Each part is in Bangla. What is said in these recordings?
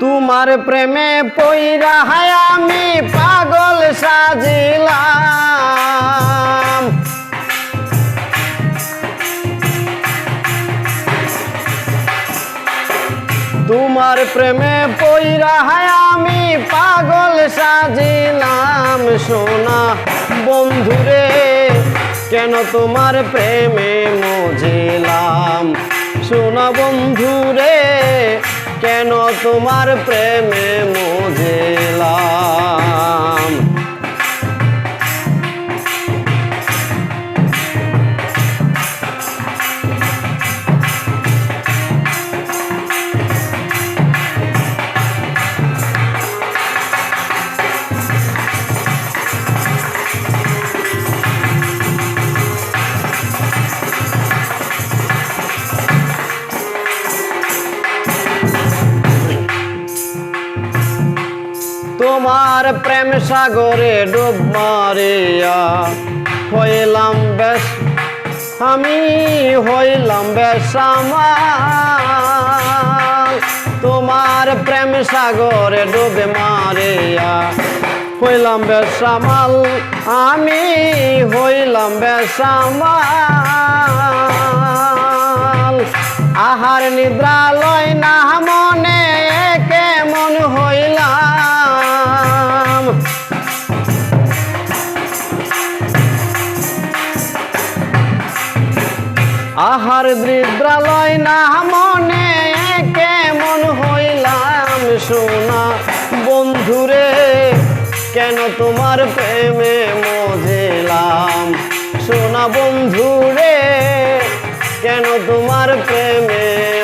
তোমার প্রেমে পইরা হায় আমি পাগল সাজিলাম। তোমার প্রেমে পইরা হায় আমি পাগল সাজিলাম। সোনা বন্ধুরে, কেন তোমার প্রেমে মজিলাম? তোমার প্রেমে মজিলাম তোমার প্রেম সাগরে ডুব মারিয়া, হইলাম বেশ, আমি হইলাম বেসামাল তোমার প্রেম সাগরে ডুবে মারিয়া, হইলাম বেসামাল আমি হইলাম বেসামাল আহার নিদ্রালয় না মনে আহার বৃদ্রালয় না মনে কেমন হইলাম শোনা বন্ধুরে, কেন তোমার প্রেমে মজেলাম? শোনা বন্ধুরে, কেন তোমার প্রেমে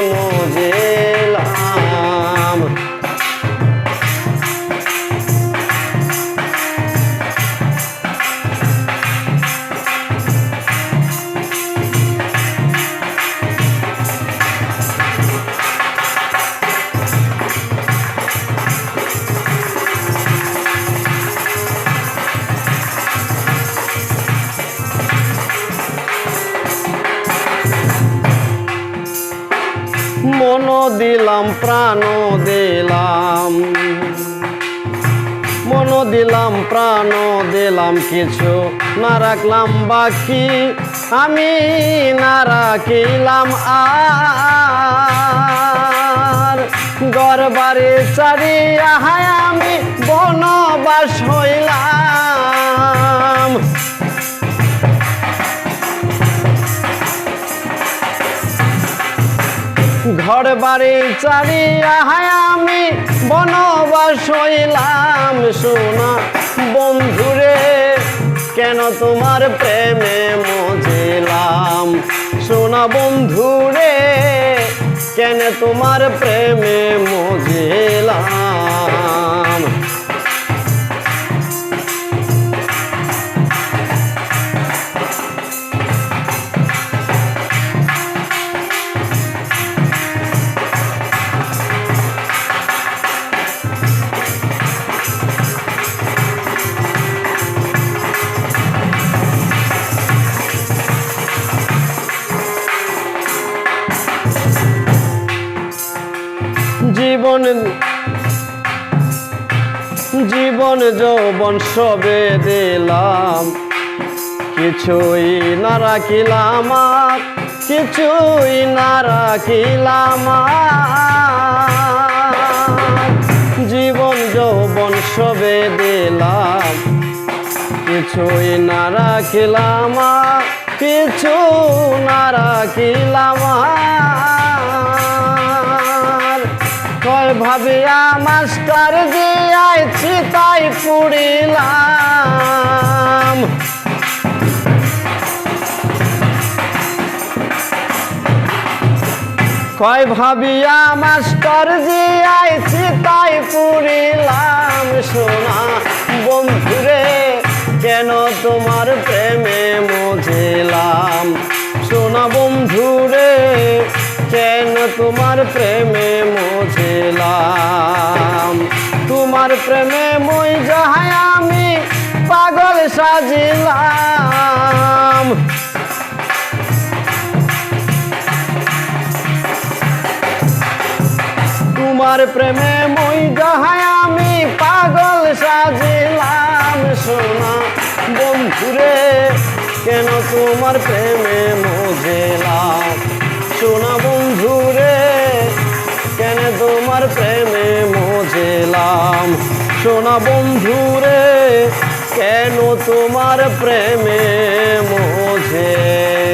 দিলাম, প্রাণ দিলাম। মন দিলাম, প্রাণ দিলাম, কিছু না রাখলাম বাকি। আমি না রাখিলাম আর। ঘর বাড়ি চারিয়া হায় আমি বনবাস ঘর বাড়ি চারিয়া আমি বনবাস হইলাম, সোনা বন্ধুরে, কেন তোমার প্রেমে মজিলাম? সোনা বন্ধুরে, কেন তোমার প্রেমে মজিলাম জীবন যৌবন সবে দিলাম কিছুই না রাখিলাম কিছুই না রাখিলাম। জীবন যৌবন সবে দিলাম, কিছুই না রাখিলাম কিছু না রাখিলাম ভাবিয়া মাস্টার দিয়াইছি, তাই পুড়িলাম। কয় ভাবিয়া মাস্টার দিয়াইছি, তাই পুড়িলাম, সোনা বন্ধুরে, কেন তোমার প্রেমে মজিলাম? সোনা বন্ধুরে, কেন তোমার প্রেমে প্রেমে মই যাহাই আমি পাগল সাজিলাম। তোমার প্রেমে মই যাহাই আমি পাগল সাজিলাম। সোনা বন্ধুরে, কেন তোমার প্রেমে মজেলাম? না বন্ধুরে কেন তোমার প্রেমে মোঝে